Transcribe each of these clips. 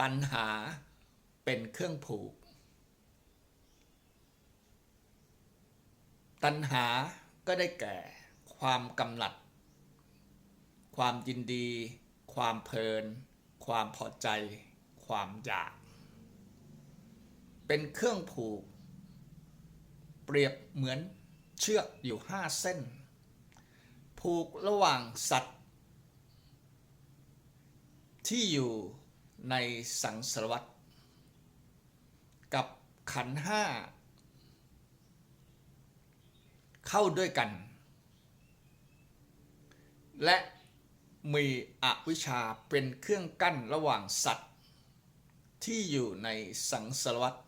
ตัณหาเป็นเครื่องผูก ตัณหาก็ได้แก่ความกำหนัด ความยินดี ความเพลิน ความพอใจ ความอยาก เป็นเครื่องผูก เปรียบเหมือนเชือกอยู่ห้าเส้น ผูกระหว่างสัตว์ ที่อยู่ ในสังสารวัตรกับขันห้าเข้าด้วยกัน และมีอวิชชาเป็นเครื่องกั้นระหว่างสัตว์ ที่อยู่ในสังสารวัตร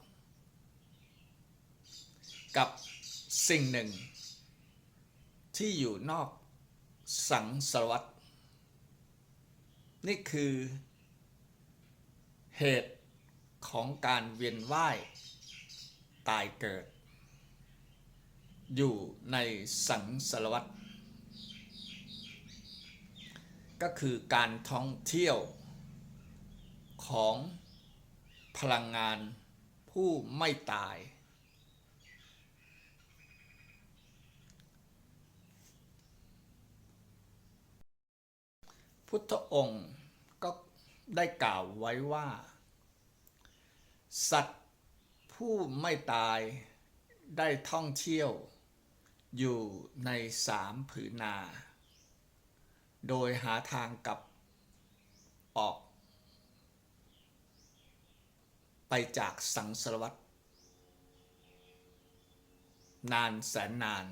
กับสิ่งหนึ่ง ที่อยู่นอกสังสารวัตรนี่คือ เหตุของการเวียนว่ายตายเกิด อยู่ในสังสารวัตรก็คือการท่องเที่ยวของพลังงานผู้ไม่ตาย พุทธองค์ก็ได้กล่าวไว้ว่า สัตว์ผู้ไม่ตายได้ท่องเที่ยวอยู่ในสามผืนนา โดยหาทางกลับออก ไปจากสังสารวัตรนานแสนนาน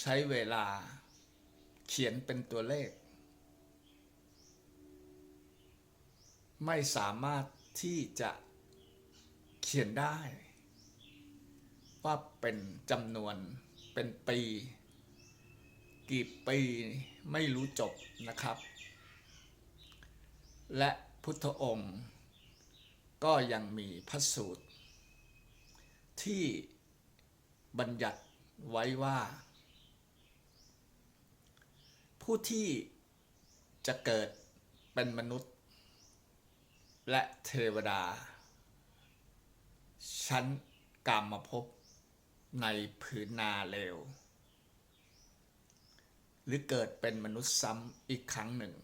ใช้เวลาเขียนเป็นตัวเลข ไม่สามารถ ที่จะเขียนได้ ว่าเป็นจำนวนเป็นปี กี่ปีไม่รู้จบนะครับ และพุทธองค์ ก็ยังมีพระสูตร ที่บัญญัติไว้ว่า ผู้ที่จะเกิดเป็นมนุษย์ และเทวดา ชั้นกามภพในผืนนาเลว หรือเกิดเป็นมนุษย์ซ้ำอีกครั้งหนึ่ง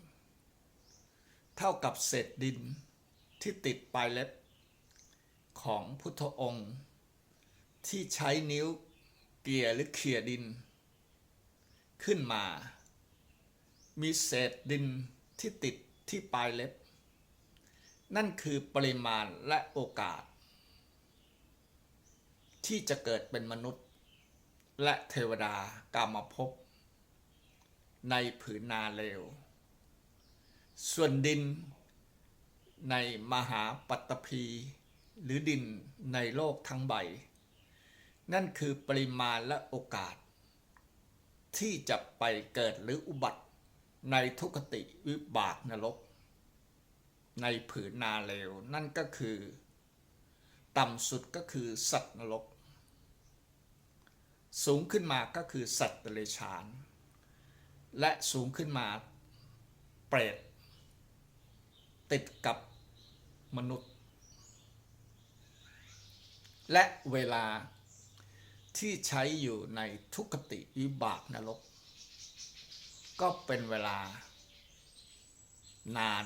เท่ากับเศษดินที่ติดปลายเล็บ ของพุทธองค์ ที่ใช้นิ้วเกี่ยหรือเขี่ยดิน ขึ้นมา มีเศษดินที่ติดที่ปลายเล็บ นั่นคือปริมาณและโอกาส ที่จะเกิดเป็นมนุษย์ และเทวดากามภพในผืนนาเลว ส่วนดินในมหาปัตภีหรือดินในโลกทั้งใบ นั่นคือปริมาณและโอกาส ที่จะไปเกิดหรืออุบัติในทุกขติวิบากนรก ในผืนนาเลวนั่นก็คือ ต่ำสุดก็คือสัตว์นรก สูงขึ้นมาก็คือสัตว์เดรัจฉาน และสูงขึ้นมาเปรตติดกับมนุษย์ และเวลาที่ใช้อยู่ในทุกขติวิบากนรก ก็เป็นเวลานาน